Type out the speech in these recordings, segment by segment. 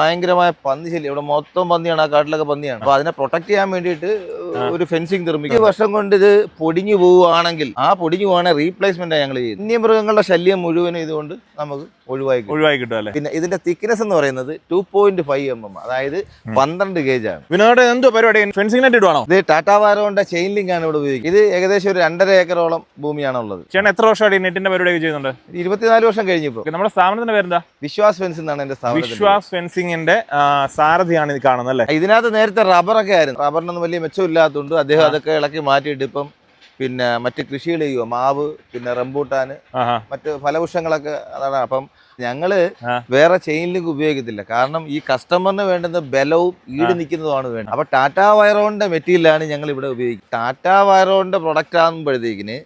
ഭയങ്കരമായ പന്നി ശല്യം. ഇവിടെ മൊത്തം പന്നിയാണ് ആ കാട്ടിലൊക്കെ പന്നിയാണ്. അപ്പൊ അതിനെ പ്രൊട്ടക്ട് ചെയ്യാൻ വേണ്ടിയിട്ട് ഒരു ഫെൻസിങ് നിർമ്മിക്കും ഈ വർഷം കൊണ്ട് ഇത് പൊടിഞ്ഞു പോവുകയാണെങ്കിൽ ആ പൊടിഞ്ഞു പോവുകയാണെങ്കിൽ റീപ്ലേസ്മെന്റ് ഞങ്ങൾ ചെയ്യും വന്യമൃഗങ്ങളുടെ ശല്യം മുഴുവനും ഇതുകൊണ്ട് നമുക്ക് ഒഴിവാക്കി ഒഴിവായി ഒഴിവാക്കി കിട്ടും അല്ലേ? പിന്നെ ഇതിന്റെ തിക്നെസ് എന്ന് പറയുന്നത് two point five M M അതായത് പന്ത്രണ്ട് ഗേജ് ആണ്. വിനോദ എന്തോ പരിപാടി? ഫെൻസിംഗ് ഇടുവാണോ? ഇത് ടാറ്റാ വാരോന്റെ ചെയിൻ ലിങ്ക് ആണ് ഇവിടെ ഉപയോഗിക്കുന്നത്. ഇത് ഏകദേശം ഒരു രണ്ടര ഏക്കറോളം ഭൂമിയാണ് ഉള്ളത് ചേട്ടൻ എത്ര വർഷമായിട്ട് നെറ്റിന്റെ പരിപാടി ചെയ്യുന്നുണ്ട്? ഇരുപത്തിനാല് വർഷം കഴിഞ്ഞപ്പോൾ നമ്മുടെ സ്ഥാപനത്തിന്റെ പേരെന്താ? വിശ്വാസ് ഫെൻസ് എന്നാണ് എന്റെ സ്ഥാപനം വിശ്വാസ് ഫെൻസിംഗിന്റെ സാരഥിയാണ് ഇത് കാണുന്നത് അല്ലേ? ഇതിനകത്ത് നേരത്തെ റബ്ബറൊക്കെ ആയിരുന്നു. റബ്ബറിനൊന്നും വലിയ മെച്ചമില്ലാത്തതുകൊണ്ട് അദ്ദേഹം അതൊക്കെ ഇളക്കി മാറ്റിയിട്ട് ഇപ്പം പിന്നെ മറ്റ് കൃഷികൾ ചെയ്യുക മാവ് പിന്നെ റംബൂട്ടാൻ മറ്റ് ഫലവൃക്ഷങ്ങളൊക്കെ അതാണ്. അപ്പം ഞങ്ങൾ വേറെ ചെയിൻ ലിങ്ക് ഉപയോഗിക്കത്തില്ല. കാരണം ഈ കസ്റ്റമറിന് വേണ്ടുന്ന ബലവും ഈട് നിൽക്കുന്നതുമാണ് വേണ്ടത്. അപ്പൊ ടാറ്റ വയറോണിന്റെ മെറ്റീരിയലാണ് ഞങ്ങൾ ഇവിടെ ഉപയോഗിക്കുന്നത്. ടാറ്റ വയറോണിന്റെ പ്രൊഡക്റ്റ് ആകുമ്പോഴത്തേക്കിന്.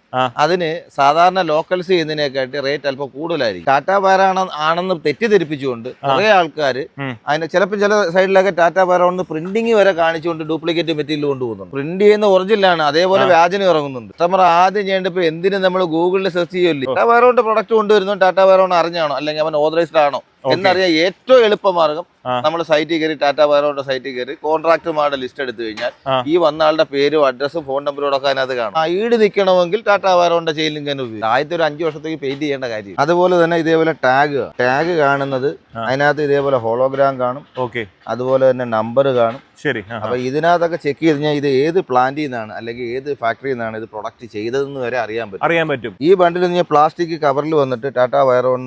അതിന് സാധാരണ ലോക്കൽസ് ചെയ്യുന്നതിനെക്കാട്ടി റേറ്റ് അല്പം കൂടുതലായിരിക്കും. ടാറ്റ വയറാണ് ആണെന്ന് തെറ്റിദ്ധരിപ്പിച്ചുകൊണ്ട് കുറെ ആൾക്കാർ അതിനെ അതിന് ചിലപ്പോൾ ചില സൈഡിലൊക്കെ ടാറ്റ വയറോണിന് പ്രിന്റിങ് വരെ കാണിച്ചുകൊണ്ട് ഡ്യൂപ്ലിക്കേറ്റ് മെറ്റീരിയൽ കൊണ്ടുപോകുന്നുണ്ട്. പ്രിന്റ് ചെയ്യുന്ന ഒറിജിനലാണ് അതേപോലെ വ്യാജനം ഇറങ്ങുന്നുണ്ട്. കസ്റ്റമർ ആദ്യം ചെയ്യേണ്ട ഇപ്പൊ എന്തിനും നമ്മൾ ഗൂഗിളിൽ സെർച്ച് ചെയ്യുമല്ലേ ടാറ്റ വേറോണ്ട് പ്രൊഡക്റ്റ് കൊണ്ടുവരുന്നു ടാറ്റ വേറോണ്ട് അറിഞ്ഞാണോ അല്ലെങ്കിൽ അവൻ ഓതറൈസ്ഡ് ആണോ? എന്നറിയാൻ ഏറ്റവും എളുപ്പമാർഗം. നമ്മൾ സൈറ്റിൽ കയറി ടാറ്റ വയറോണിന്റെ സൈറ്റിൽ കയറി കോൺട്രാക്ടർമാരുടെ ലിസ്റ്റ് എടുത്തു കഴിഞ്ഞാൽ ഈ വന്ന ആളുടെ പേരും അഡ്രസ്സും ഫോൺ നമ്പറും ഒക്കെ അതിനകത്ത് കാണും. ആ ഈട് നിൽക്കണമെങ്കിൽ ടാറ്റ ചെയിൻ ലിങ്ക് തന്നെ ഉപയോഗിക്കും. ആദ്യത്തെ ഒരു അഞ്ച് വർഷത്തേക്ക് പെയിന്റ് ചെയ്യേണ്ട കാര്യം. അതുപോലെ തന്നെ ഇതേപോലെ ടാഗ് ടാഗ് കാണുന്നത്. അതിനകത്ത് ഇതേപോലെ ഹോളോഗ്രാം കാണും. ഓക്കെ അതുപോലെ തന്നെ നമ്പർ കാണും. ശരി. അപ്പൊ ഇതിനകത്തൊക്കെ ചെക്ക് ചെയ്ത് കഴിഞ്ഞാൽ ഇത് ഏത് പ്ലാന്റിൽ നിന്നാണ് അല്ലെങ്കിൽ ഏത് ഫാക്ടറിയിൽ നിന്നാണ് ഇത് പ്രൊഡക്റ്റ് ചെയ്തതെന്ന് വരെ അറിയാൻ പറ്റും. അറിയാൻ പറ്റും. ഈ ബണ്ടിൽ നിന്ന് പ്ലാസ്റ്റിക് കവറിൽ വന്നിട്ട് ടാറ്റ വയറോൺ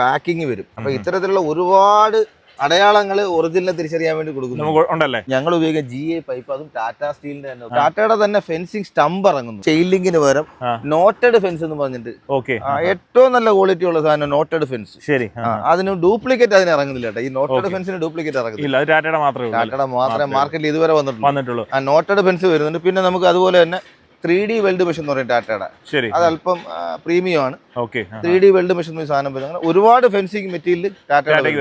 പാക്കിംഗ് വരും. അപ്പൊ. ഇത്തരത്തിലുള്ള ഒരുപാട് അടയാളങ്ങൾ ഒറിജിനലിനെ തിരിച്ചറിയാൻ വേണ്ടി കൊടുക്കുന്നു. ഉണ്ടല്ലേ? ഞങ്ങൾ ഉപയോഗിക്കുന്ന ജി എ പൈപ്പ് അതും ടാറ്റ സ്റ്റീലിന്റെ തന്നെ. ടാറ്റയുടെ തന്നെ ഫെൻസിങ് സ്റ്റംപ് ഇറങ്ങുന്നു. ചെയിലിങ്ങിന് പകരം നോട്ടഡ് ഫെൻസ് എന്ന് പറഞ്ഞിട്ട്. ഓക്കെ ഏറ്റവും നല്ല ക്വാളിറ്റി ഉള്ള സാധനം നോട്ടഡ് ഫെൻസ് ശരി. അതിന് ഡ്യൂപ്ലിക്കേറ്റ് അതിന് ഇറങ്ങുന്നില്ല കേട്ടോ. ഈ നോട്ടഡ്. ഫെൻസിന് ഡ്യൂപ്ലിക്കേറ്റ് ഇറങ്ങുന്നില്ല ടാറ്റയുടെ മാത്രമേ? ടാറ്റയുടെ മാത്രമേ മാത്രമേ മാർക്കറ്റിൽ ഇതുവരെ വന്നിട്ടുള്ളൂ വന്നിട്ടുള്ളൂ. ആ നോട്ടഡ് ഫെൻസ് വരുന്നുണ്ട്. പിന്നെ നമുക്ക് അതുപോലെ തന്നെ ത്രീ ഡി വെൽഡ് മെഷീൻ എന്ന് പറയും ടാറ്റയുടെ. ശരി. അത് അല്പം പ്രീമിയം ആണ് okay three D weld machine സാധനം വരുന്നത് ഒരുപാട് ഫെൻസിങ് മെറ്റീരിയൽ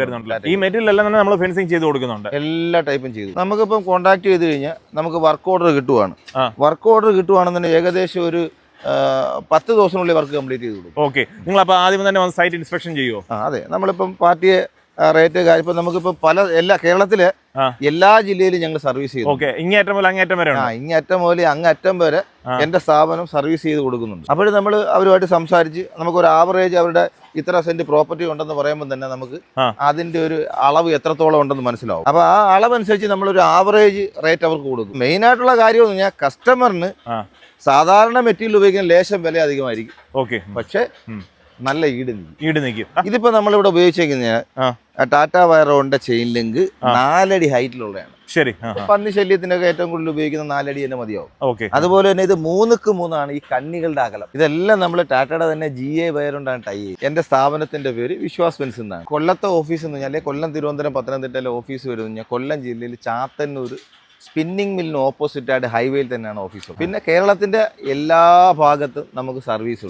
വരുന്നുണ്ട്. ഈ മെറ്റീരിയൽ എല്ലാം തന്നെ നമ്മൾ ഫെൻസിങ് ചെയ്ത് കൊടുക്കുന്നുണ്ട്. എല്ലാ ടൈപ്പും ചെയ്തു. നമുക്കിപ്പം കോൺടാക്ട് ചെയ്ത് കഴിഞ്ഞാൽ നമുക്ക് വർക്ക് ഓർഡർ കിട്ടുവാണ്. വർക്ക് ഓർഡർ കിട്ടുവാണെന്നുണ്ടെങ്കിൽ ഏകദേശം ഒരു പത്ത് ദിവസത്തിനുള്ളിൽ വർക്ക് കംപ്ലീറ്റ് ചെയ്ത് കൊടുക്കും. ഓക്കെ. നിങ്ങൾ അപ്പോൾ ആദ്യം തന്നെ വന്ന് സൈറ്റ് ഇൻസ്പെക്ഷൻ ചെയ്യുമോ അതെ. നമ്മളിപ്പം പാർട്ടിയെ റേറ്റ് കാര്യം നമുക്കിപ്പോ നമുക്കിപ്പോൾ പല എല്ലാ കേരളത്തിൽ എല്ലാ ജില്ലയിലും ഞങ്ങൾ സർവീസ് ചെയ്തു ഇങ്ങേറ്റം മുതൽ അങ്ങേറ്റം വരെ ആ ഇങ്ങേറ്റം മുതൽ അങ്ങേറ്റം വരെ. എന്റെ സ്ഥാപനം സർവീസ് ചെയ്ത് കൊടുക്കുന്നുണ്ട്. അപ്പോൾ നമ്മൾ അവരുമായിട്ട് സംസാരിച്ച് നമുക്ക് ഒരു ആവറേജ് അവരുടെ ഇത്ര സെന്റ് പ്രോപ്പർട്ടി ഉണ്ടെന്ന് പറയുമ്പോൾ തന്നെ നമുക്ക് അതിന്റെ ഒരു അളവ് എത്രത്തോളം ഉണ്ടെന്ന് മനസ്സിലാവും. അപ്പൊ ആ അളവ് അനുസരിച്ച് നമ്മൾ ഒരു ആവറേജ് റേറ്റ് അവർക്ക് കൊടുക്കും. മെയിൻ ആയിട്ടുള്ള കാര്യം എന്ന് പറഞ്ഞാൽ കസ്റ്റമറിന് സാധാരണ മെറ്റീരിയൽ ഉപയോഗിക്കുന്ന ലേശം വില അധികമായിരിക്കും. ഓക്കെ. പക്ഷേ. നല്ല ഈട് നിൽക്കും. ഈട് നിൽക്കും. ഇതിപ്പോ നമ്മളിവിടെ ഉപയോഗിച്ചേക്കുന്ന. ടാറ്റ വയറോണിന്റെ ചെയിൻ ലിങ്ക് നാലടി ഹൈറ്റിലുള്ളതാണ്. ശരി. പന്നി ശല്യത്തിനൊക്കെ ഏറ്റവും കൂടുതൽ ഉപയോഗിക്കുന്ന നാലടി തന്നെ മതിയാവും. ഓക്കെ. അതുപോലെ തന്നെ ഇത് മൂന്നുക്ക് മൂന്നാണ് ഈ കണ്ണികളുടെ അകലം. ഇതെല്ലാം നമ്മൾ ടാറ്റയുടെ തന്നെ ജി എ വയറുണ്ടാണ് ടൈ എന്റെ സ്ഥാപനത്തിന്റെ പേര് വിശ്വാസ് പെൻസ് എന്നാണ്. കൊല്ലത്തെ ഓഫീസ് എന്ന് പറഞ്ഞാൽ കൊല്ലം തിരുവനന്തപുരം പത്തനംതിട്ടയിലെ ഓഫീസ് വരും കഴിഞ്ഞാൽ കൊല്ലം ജില്ലയിൽ ചാത്തന്നൂർ സ്പിന്നിങ് മില്ലിന് ഓപ്പോസിറ്റ് ആയിട്ട് ഹൈവേയിൽ തന്നെയാണ് ഓഫീസ്. പിന്നെ കേരളത്തിന്റെ എല്ലാ ഭാഗത്തും നമുക്ക് സർവീസ് ഉണ്ട്.